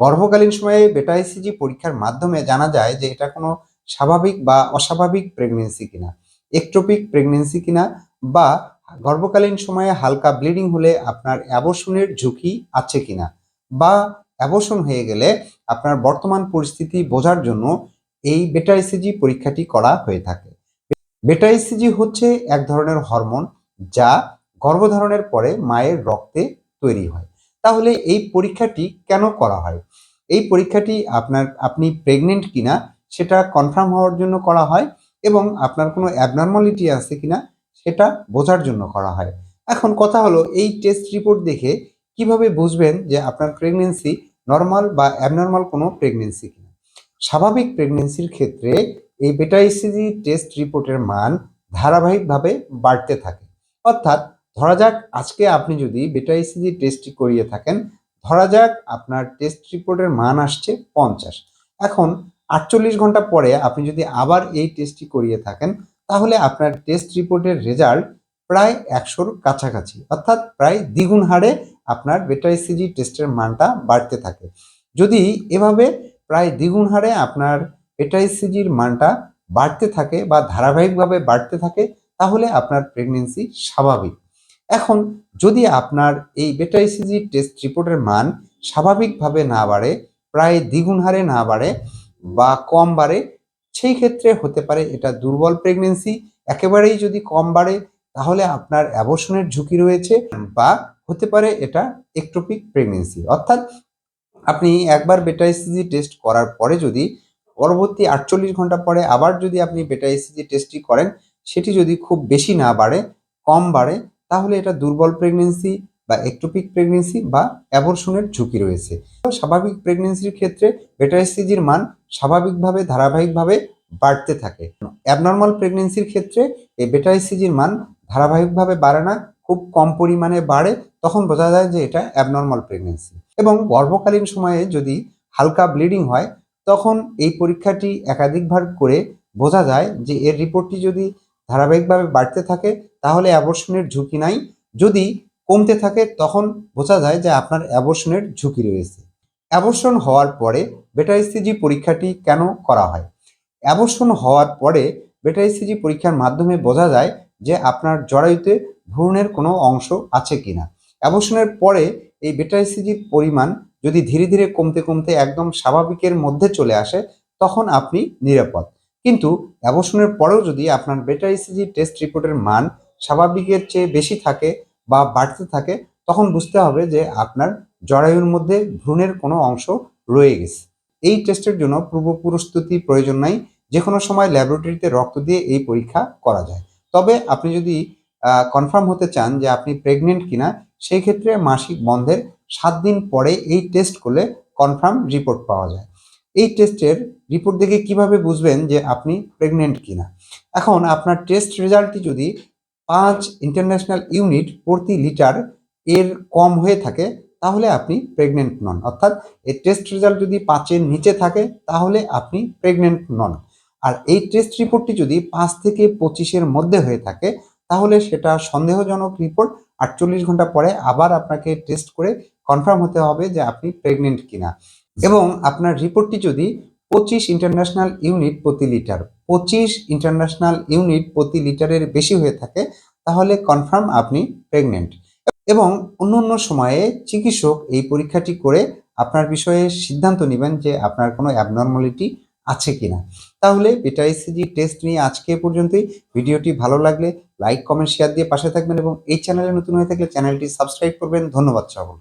গর্ভকালীন সময়ে বেটা ইসিজি পরীক্ষার মাধ্যমে জানা যায় যে এটা কোনো স্বাভাবিক বা অস্বাভাবিক প্রেগনেন্সি কিনা একট্রপিক প্রেগনেন্সি কিনা বা গর্ভকালীন সময়ে হালকা ব্লিডিং হলে আপনার অ্যাবর্শনের ঝুঁকি আছে কিনা বা অ্যাবর্শন হয়ে গেলে আপনার বর্তমান পরিস্থিতি বোঝার জন্য এই বেটা ইসিজি পরীক্ষাটি করা হয়ে থাকে। বেটা ইসিজি হচ্ছে এক ধরনের হরমোন যা গর্ভধারণের পরে মায়ের রক্তে তৈরি হয়। তাহলে এই পরীক্ষাটি কেন করা হয়? এই পরীক্ষাটি আপনার, আপনি প্রেগনেন্ট কিনা সেটা কনফার্ম হওয়ার জন্য করা হয় এবং আপনার কোনো অ্যাবনর্মালিটি আছে কিনা সেটা বোঝার জন্য করা হয়। এখন কথা হলো, এই টেস্ট রিপোর্ট দেখে কীভাবে বুঝবেন যে আপনার প্রেগনেন্সি নর্মাল বা অ্যাবনর্মাল কোনো প্রেগনেন্সি কিনা? স্বাভাবিক প্রেগনেন্সির ক্ষেত্রে এই বেটা ইসিজি টেস্ট রিপোর্টের মান ধারাবাহিকভাবে বাড়তে থাকে। অর্থাৎ ধরা যাক, আজকে আপনি যদি বেটা ইসিজি টেস্টটি করিয়ে থাকেন, ধরা যাক আপনার টেস্ট রিপোর্টের মান আসছে পঞ্চাশ। এখন আটচল্লিশ ঘণ্টা পরে আপনি যদি আবার এই টেস্টটি করিয়ে থাকেন, তাহলে আপনার টেস্ট রিপোর্টের রেজাল্ট প্রায় একশোর কাছাকাছি, অর্থাৎ প্রায় দ্বিগুণ হারে আপনার বেটা ইসিজি টেস্টের মানটা বাড়তে থাকে। যদি এভাবে প্রায় দ্বিগুণ হারে আপনার বেটা ইসিজির মানটা বাড়তে থাকে বা ধারাবাহিকভাবে বাড়তে থাকে, তাহলে আপনার প্রেগনেন্সি স্বাভাবিক। এখন যদি আপনার এই বেটা ইসিজি টেস্ট রিপোর্টের মান স্বাভাবিকভাবে না বাড়ে, প্রায় দ্বিগুণ হারে না বাড়ে বা কম বাড়ে, সেই ক্ষেত্রে হতে পারে এটা দুর্বল প্রেগনেন্সি একেবারেই যদি কম বাড়ে, তাহলে আপনার অ্যাবর্শনের ঝুঁকি রয়েছে বা হতে পারে এটা একট্রপিক প্রেগনেন্সি অর্থাৎ আপনি একবার বেটা ইসিজি টেস্ট করার পরে যদি পরবর্তী আটচল্লিশ ঘণ্টা পরে আবার যদি আপনি বেটা ইসিজি টেস্টটি করেন, সেটি যদি খুব বেশি না বাড়ে, কম বাড়ে তাহলে এটা দুর্বল প্রেগনেন্সি বা একটোপিক প্রেগনেন্সি বা অ্যাবর্শনের ঝুঁকি রয়েছে। স্বাভাবিক প্রেগনেন্সির ক্ষেত্রে বেটা ইসিজির মান স্বাভাবিকভাবে, ধারাবাহিকভাবে বাড়তে থাকে। অ্যাবনর্মাল প্রেগনেন্সির ক্ষেত্রে এই বেটা ইসিজির মান ধারাবাহিকভাবে বাড়ে না, খুব কম পরিমাণে বাড়ে, তখন বোঝা যায় যে এটা অ্যাবনর্মাল প্রেগনেন্সি এবং গর্ভকালীন সময়ে যদি হালকা ব্লিডিং হয়, তখন এই পরীক্ষাটি একাধিকবার করে বোঝা যায় যে এর রিপোর্টটি যদি ধারাবাহিকভাবে বাড়তে থাকে, তাহলে অ্যাবর্শনের ঝুঁকি নাই। যদি কমতে থাকে, তখন বোঝা যায় যে আপনার অ্যাবর্শনের ঝুঁকি রয়েছে। অ্যাবর্শন হওয়ার পরে বেটা ইসিজি পরীক্ষাটি কেন করা হয়? অ্যাবর্শন হওয়ার পরে বেটা ইসিজি পরীক্ষার মাধ্যমে বোঝা যায় যে আপনার জরায়ুতে ভ্রূণের কোনো অংশ আছে কিনা। অ্যাবর্শনের পরে এই বেটা ইসিজির পরিমাণ যদি ধীরে ধীরে কমতে কমতে একদম স্বাভাবিকের মধ্যে চলে আসে, তখন আপনি নিরাপদ। কিন্তু অ্যাবর্শনের পরেও যদি আপনার বেটা ইসিজি টেস্ট রিপোর্টের মান স্বাভাবিকের চেয়ে বেশি থাকে বা বাড়তে থাকে, তখন বুঝতে হবে যে আপনার জরায়ুর মধ্যে ভ্রূণের কোনো অংশ রয়ে গেছে। এই টেস্টের জন্য পূর্ব প্রস্তুতি প্রয়োজন নাই, যে কোনো সময় ল্যাবরেটরিতে রক্ত দিয়ে এই পরীক্ষা করা যায়। তবে আপনি যদি কনফার্ম হতে চান যে আপনি প্রেগনেন্ট কিনা, সেই ক্ষেত্রে মাসিক বন্ধের সাত দিন পরে এই টেস্ট করলে কনফার্ম রিপোর্ট পাওয়া যায়। এই টেস্টের রিপোর্ট দেখে কীভাবে বুঝবেন যে আপনি প্রেগনেন্ট কিনা? এখন আপনার টেস্ট রেজাল্টটি যদি পাঁচ ইন্টারন্যাশনাল ইউনিট প্রতি লিটার এর কম হয়ে থাকে, তাহলে আপনি প্রেগনেন্ট নন। অর্থাৎ এই টেস্ট রেজাল্ট যদি পাঁচের নিচে থাকে, তাহলে আপনি প্রেগনেন্ট নন। আর এই টেস্ট রিপোর্টটি যদি পাঁচ থেকে পঁচিশের মধ্যে হয়ে থাকে, তাহলে সেটা সন্দেহজনক রিপোর্ট আটচল্লিশ ঘণ্টা পরে আবার আপনাকে টেস্ট করে কনফার্ম হতে হবে যে আপনি প্রেগনেন্ট কিনা। এবং আপনার রিপোর্টটি যদি পঁচিশ ইন্টারন্যাশনাল ইউনিট প্রতি লিটার, পঁচিশ ইন্টারন্যাশনাল ইউনিট প্রতি লিটারের বেশি হয়ে থাকে, তাহলে কনফার্ম আপনি প্রেগনেন্ট। এবং অন্য অন্য সময়ে চিকিৎসক এই পরীক্ষাটি করে আপনার বিষয়ে সিদ্ধান্ত নেবেন যে আপনার কোনো অ্যাবনর্মালিটি আছে কিনা। তাহলে বেটা ইসিজি টেস্ট নিয়ে আজকে পর্যন্তই। ভিডিওটি ভালো লাগলে লাইক কমেন্ট শেয়ার দিয়ে পাশে থাকবেন এবং এই চ্যানেলে নতুন হয়ে থাকলে চ্যানেলটি সাবস্ক্রাইব করবেন। ধন্যবাদ সকল